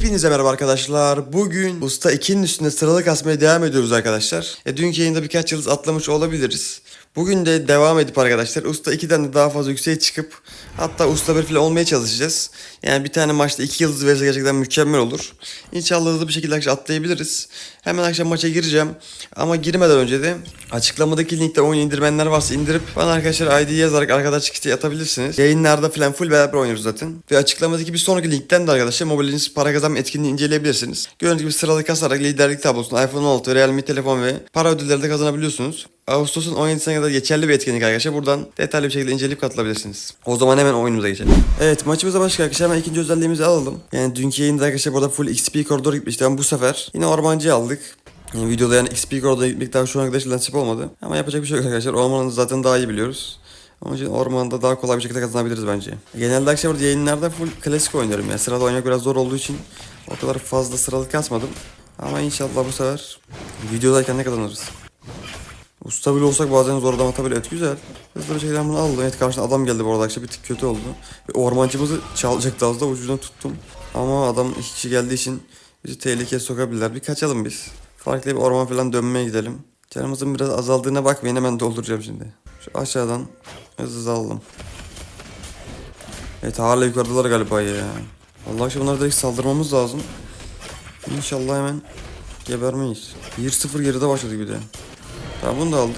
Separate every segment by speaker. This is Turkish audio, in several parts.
Speaker 1: Hepinize merhaba arkadaşlar. Bugün Usta 2'nin üstünde sıralı kasmaya devam ediyoruz arkadaşlar. E, dünkü yayında birkaç yıldız atlamış olabiliriz. Bugün de devam edip arkadaşlar Usta 2'den de daha fazla yükseğe çıkıp hatta Usta 1 falan olmaya çalışacağız. Yani bir tane maçta 2 yıldız verirse gerçekten mükemmel olur. İnşallah hızlı bir şekilde atlayabiliriz. Hemen akşam maça gireceğim. Ama girmeden önce de açıklamadaki linkte oyun indirmenler varsa indirip bana arkadaşlar ID yazarak arkadaş kiti atabilirsiniz. Yayınlarda falan full beraber oynuyoruz zaten. Ve açıklamadaki bir sonraki linkten de arkadaşlar mobiliniz para kazanma etkinliğini inceleyebilirsiniz. Gördüğünüz gibi sıralı kasarak liderlik tablosunu iPhone 16, Realme telefon ve para ödülleri de kazanabiliyorsunuz. Ağustos'un 17'sine kadar geçerli bir etkinlik arkadaşlar. Buradan detaylı bir şekilde inceleyip katılabilirsiniz. O zaman hemen oyunumuza geçelim. Evet maçımıza başlayalım arkadaşlar. Hemen ikinci özelliğimizi alalım. Yani dünkü yayında arkadaşlar burada full XP koridor gitmişti. Ama bu sefer yine ormancıyı aldık. Yani videoda yani XP koridora gitmek daha şu ana kadar nasip olmadı. Ama yapacak bir şey yok arkadaşlar. Ormanı zaten daha iyi biliyoruz. Onun için ormanda daha kolay bir şekilde kazanabiliriz bence. Genelde arkadaşlar burada yayınlarda full klasik oynuyorum. Yani sırada oynamak biraz zor olduğu için o kadar fazla sıralı kasmadım. Ama inşallah bu sefer videodayken ne kazanırız. Usta bile olsak bazen zor adam atabilir. Evet güzel. Hızlı bir şekilde bunu aldım. Evet karşına adam geldi bu arada akşam bir tık kötü oldu. Ve ormancımızı çalacaktı az da ucundan tuttum. Ama adam iki kişi geldiği için bizi tehlikeye sokabilirler. Bir kaçalım biz. Farklı bir orman falan dönmeye gidelim. Canımızın biraz azaldığına bakmayın hemen dolduracağım şimdi. Şu aşağıdan hızlı hızlı aldım. Evet hala yukarıdalar galiba ya. Allah aşkına bunlara direkt saldırmamız lazım. İnşallah hemen gebermeyiz. 1-0 geride başladık bir de. Tamam bunu da aldık.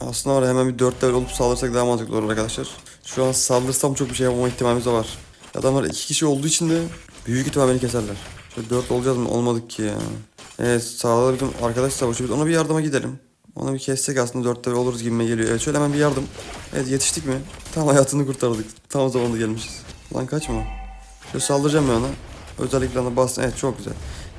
Speaker 1: Aslında var hemen bir 4 level olup saldırsak daha mantıklı olur arkadaşlar. Şu an saldırsam çok bir şey yapmama ihtimalimiz de var. Adamlar iki kişi olduğu için de büyük ihtimal beni keserler. Şöyle 4 olacağız mı? Olmadık ki ya. Evet sağda bizim arkadaş savaşıyor. Biz ona bir yardıma gidelim. Ona bir kessek aslında 4 level oluruz gibime geliyor. Evet şöyle hemen bir yardım. Evet yetiştik mi? Tam hayatını kurtardık. Tam zamanında gelmişiz. Lan kaçma. Şöyle saldıracağım ben ona. Özellikle ona bastım. Evet çok güzel.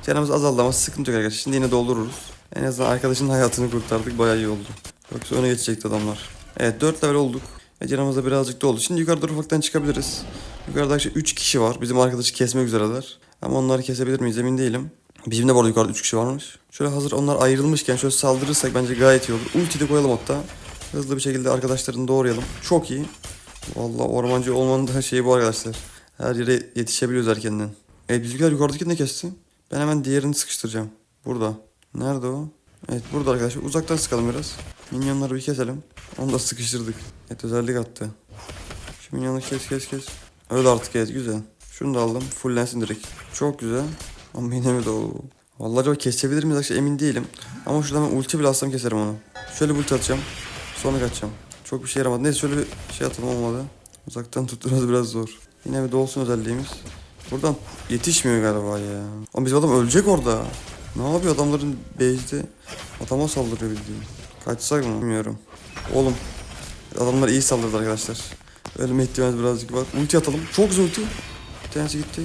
Speaker 1: Canımız azaldı ama sıkıntı yok arkadaşlar. Şimdi yine doldururuz. En azından arkadaşın hayatını kurtardık. Bayağı iyi oldu. Yoksa öne geçecekti adamlar. Evet 4 level olduk. Ve canımız da birazcık doldu. Şimdi yukarı doğru ufaktan çıkabiliriz. Yukarıda işte 3 kişi var. Bizim arkadaşı kesmek üzereler. Ama onları kesebilir miyiz emin değilim. Bizim de bu arada yukarıda 3 kişi varmış. Şöyle hazır onlar ayrılmışken şöyle saldırırsak bence gayet iyi olur. Ulti de koyalım hatta. Hızlı bir şekilde arkadaşlarını doğrayalım. Çok iyi. Vallahi ormancı olmanın da şeyi bu arkadaşlar. Her yere yetişebiliyoruz erkenden. Evet bizimkiler yukarıdakini de kesti. Ben hemen diğerini sıkıştıracağım. Burada. Nerede o? Evet burada arkadaşlar. Uzaktan sıkalım biraz. Minyonları bir keselim. Onu da sıkıştırdık. Evet özellik attı. Şu minyonu kes kes kes. Öyle artık evet güzel. Şunu da aldım. Fullensin direkt. Çok güzel. Ama yine mi de o? Vallahi acaba kesebilir miyiz arkadaşlar emin değilim. Ama şuradan ben ulti bile atsam keserim onu. Şöyle bir ulti atacağım. Sonra kaçacağım. Çok bir şey yaramadı. Neyse şöyle bir şey atalım olmadı. Uzaktan tutturması biraz zor. Yine bir dolsun özelliğimiz. Buradan yetişmiyor galiba ya. Ama bizim adam ölecek orada. Ne yapıyor adamların base'de? Adama saldırıyor bildiğin. Kaçsak mı bilmiyorum. Oğlum. Adamlar iyi saldırdı arkadaşlar. Ölme ihtimalimiz birazcık var. Ulti atalım. Çok güzel ulti. Bir tanesi gitti.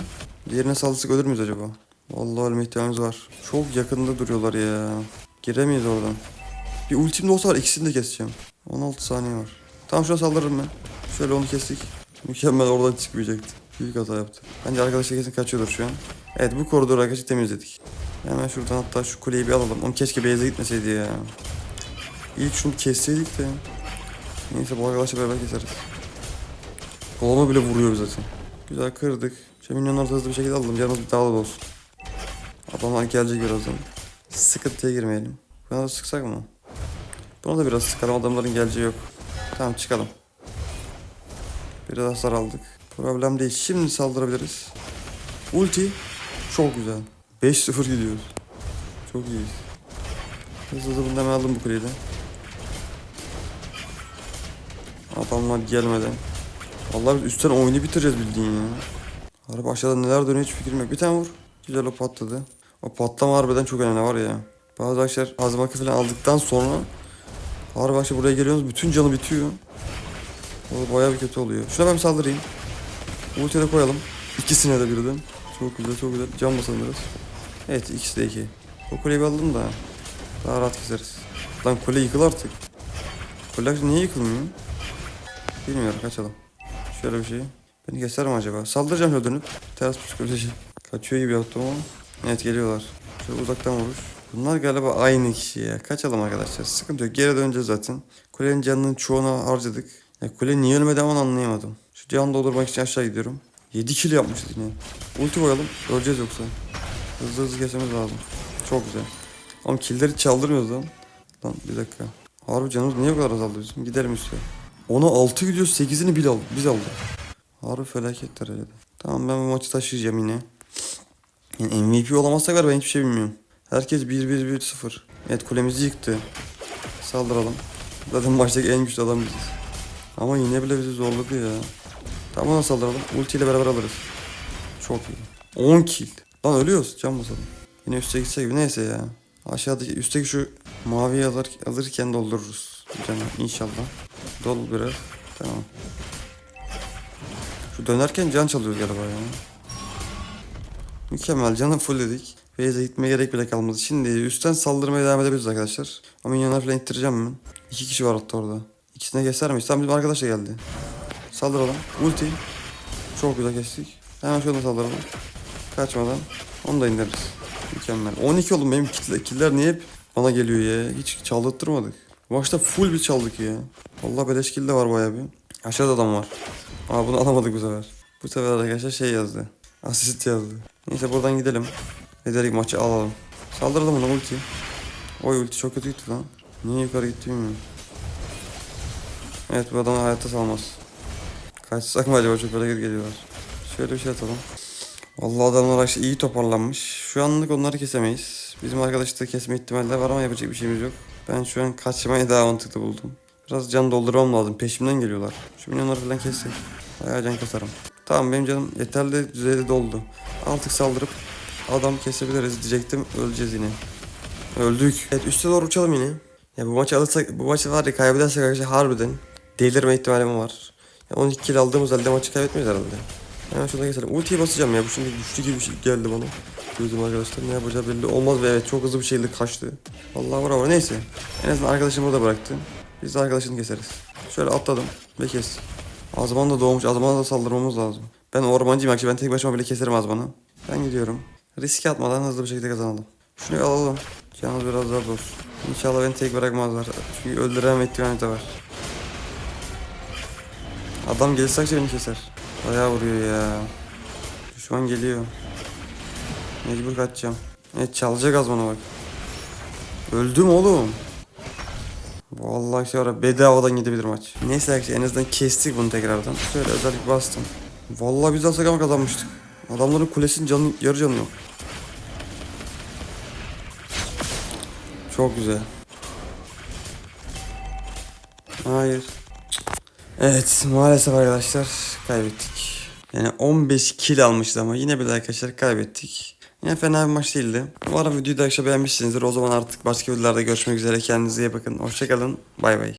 Speaker 1: Diğerine saldırsak ölür müyüz acaba? Vallahi ölme ihtimalimiz var. Çok yakında duruyorlar ya. Giremeyiz oradan. Bir ultim de olsa var ikisini de keseceğim. 16 saniye var. Tamam şuna saldırırım ben. Şöyle onu kestik. Mükemmel oradan çıkmayacaktı. Büyük hata yaptı. Bence arkadaşlar kesin kaçıyordur şu an. Evet bu koridoru arkadaşlar temizledik. Hemen şuradan hatta şu kuleyi bir alalım. Oğlum keşke base'e gitmeseydi ya. İlk şunu kesseydik de. Neyse bu arkadaşla beraber keseriz. Koluma bile vuruyor zaten. Güzel kırdık. Şu minyonları hızlı bir şekilde alalım. Canımız bir dağlı olsun. Adamlar gelecek birazdan. Sıkıntıya girmeyelim. Buna da sıksak mı? Buna da biraz sıkalım. Adamların geleceği yok. Tamam çıkalım. Biraz hasar aldık. Problem değil. Şimdi saldırabiliriz. Ulti. Çok güzel. 5-0 gidiyoruz. Çok iyiyiz. Hızlı hızlı bundan aldım bu kuleyi de. Adamlar gelmeden. Vallahi biz üstten oyunu bitireceğiz bildiğin ya. Araba aşağıda neler dönüyor hiç fikrim yok. Bir tane vur. Güzel o patladı. O patlama harbiden çok önemli var ya. Bazı arkadaşlar hazmakı falan aldıktan sonra Harbi arkadaşlar buraya geliyorsunuz bütün canı bitiyor. O bayağı bir kötü oluyor. Şuna ben saldırayım. Ulti'ye de koyalım. İkisine de birden. Çok güzel çok güzel. Can basalım biraz. Evet ikisi de iki. O kuleyi alalım da. Daha rahat keseriz. Lan kule yıkıl artık. Kule niye yıkılmıyor? Bilmiyorum kaçalım. Şöyle bir şey. Beni keser mi acaba? Saldıracağım şöyle dönüp. Ters psikoloji. Kaçıyor gibi yaptım ama. Evet geliyorlar. Şöyle uzaktan vuruş. Bunlar galiba aynı kişi ya. Kaçalım arkadaşlar. Sıkıntı yok. Geri döneceğiz zaten. Kulenin canının çoğunu harcadık. Ya kule niye ölmedi ama anlayamadım. Şu can doldurmak için aşağı gidiyorum. 7 kill yapmışız yine. Ulti koyalım. Öleceğiz yoksa. Hızlı hızlı kesmemiz lazım. Çok güzel. Ama killleri çaldırmıyoruz lan. Lan bir dakika. Harbi canımız niye bu kadar azaldı bizim? Gidelim üstüne. Ona 6 gidiyor 8'ini biz aldık. Biz aldık. Harbi felaketler öyle de. Tamam ben bu maçı taşıyacağım yine. Yani MVP olamazsak var ben hiçbir şey bilmiyorum. Herkes 1-1-1-0. Evet kulemizi yıktı. Saldıralım. Zaten maçtaki en güçlü adam biziz. Ama yine bile bizi zorladı ya. Tamam ona saldıralım. Ulti ile beraber alırız. Çok iyi. 10 kill. Lan ölüyoruz. Can basalım. Yine üste gitse. Neyse ya. Aşağıdaki üstteki şu maviyi alır, alırken doldururuz. Canım inşallah. Dol biraz. Tamam. Şu dönerken can çalıyoruz galiba ya. Mükemmel canı full dedik. Base'e gitmeye gerek bile kalmadı. Şimdi üstten saldırmaya devam edebiliriz arkadaşlar. Ama minyonlar falan ittireceğim ben. İki kişi var hatta orada. İkisine keser miyiz? Tamam bizim arkadaş da geldi. Saldıralım. Ulti. Çok güzel kestik. Hemen şuradan saldıralım. Kaçmadan. Onu da indiririz. Mükemmel. 12 oğlum benim kitle, killer niye bana geliyor ya? Hiç çaldırtmadık. Başta full bir çaldık ya. Allah beleş kill de var bayağı bir. Aşağıda adam var. Aa bunu alamadık bu sefer. Bu sefer arkadaşlar şey yazdı. Asist yazdı. Neyse buradan gidelim. Direkt maçı alalım. Saldıralım ona ulti. Oy ulti çok kötü gitti lan. Niye yukarı gitti bilmiyorum. Evet bu adam hayatta salmaz. Kaçsak mı acaba çok hareket geliyorlar. Şöyle bir şey atalım. Vallahi adamlar işte iyi toparlanmış. Şu anlık onları kesemeyiz. Bizim arkadaşı da kesme ihtimalleri var ama yapacak bir şeyimiz yok. Ben şu an kaçmayı daha mantıklı buldum. Biraz can doldurmam lazım. Peşimden geliyorlar. Şu milyonları falan kessek. Bayağı can kasarım. Tamam benim canım yeterli düzeyde doldu. Artık saldırıp adam kesebiliriz diyecektim. Öleceğiz yine. Öldük. Evet üste doğru uçalım yine. Ya bu maçı alırsak, bu maçı var ya kaybedersek arkadaşlar harbiden delirme ihtimalim var. Ya 12 kill aldığımız halde maçı kaybetmeyiz herhalde. Hemen şurada geçelim. Ultiyi basacağım ya. Bu şimdi güçlü gibi bir şey geldi bana. Gözüm arkadaşlar ne yapacağı belli olmaz ve evet çok hızlı bir şekilde kaçtı. Vallahi bravo neyse. En azından arkadaşımı burada bıraktı. Biz de arkadaşını keseriz. Şöyle atladım ve kes. Azman da doğmuş. Azman'a da saldırmamız lazım. Ben ormancıyım akşam. Ben tek başıma bile keserim Azman'ı. Ben gidiyorum. Riske atmadan hızlı bir şekilde kazanalım. Şunu alalım. Canımız biraz daha olsun. İnşallah beni tek bırakmazlar. Çünkü öldüremem ihtimali de var. Adam gelirse beni keser. Bayağı vuruyor ya. Düşman geliyor. Mecbur kaçacağım. Evet çalacak az bana bak. Öldüm oğlum. Vallahi şey var bedavadan gidebilir maç. Neyse arkadaşlar en azından kestik bunu tekrardan. Şöyle özellik bastım. Vallahi biz alsak ama kazanmıştık. Adamların kulesinin canı, yarı canı yok. Çok güzel. Hayır. Evet maalesef arkadaşlar kaybettik. Yani 15 kill almıştı ama yine bile arkadaşlar kaybettik. Yine fena bir maç değildi. Umarım videoyu da arkadaşlar beğenmişsinizdir. O zaman artık başka videolarda görüşmek üzere. Kendinize iyi bakın. Hoşçakalın. Bay bay.